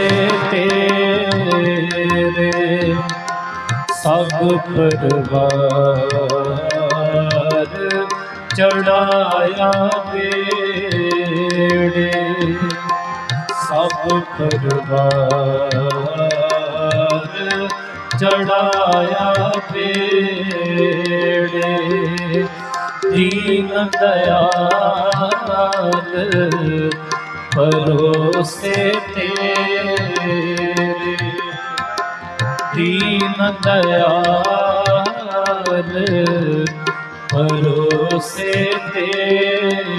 ਭਰੋਸੇ ਤੇਰੇ ਸਭ ਪਰਵਾਰ ਚੜਾਇਆ ਬੇੜੇ ਸਭ ਪਰਵਾਰ ਚੜਾਇਆ ਬੇੜੇ ਦੀਨ ਦਇਆਲ ਭਰੋਸੇ ਤੇਰੇ ਦੀਨ ਦਇਆਲ ਭਰੋਸੇ ਤੇਰੇ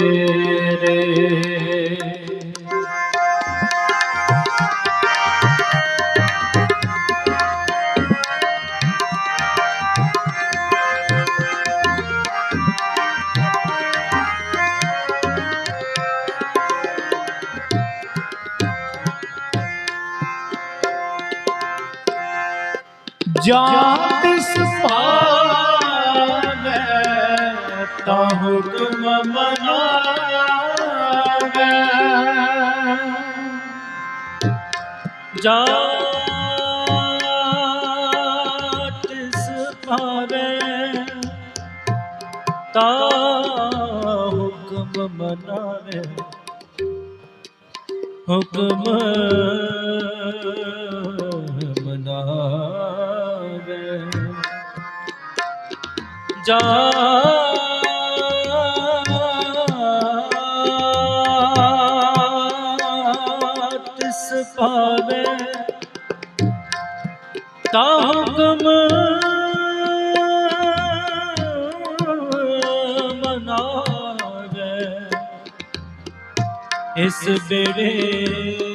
ਜਾਂ ਤਿਸ ਭਾਵੈ ਤਾਂ ਹੁਕਮ ਮਨਾਵੈ ਜਾਂ ਤਿਸ ਭਾਵੈ ਹੁਕਮ ਮਨਾਵੈ। ਹੁਕਮ ਮਨਾਵੇ। ਜਾ ਤਿਸ ਪਾਵੇ ਤਾ ਹੁਕਮ ਮਨਾਵੇ ਇਸ ਬੇੜੇ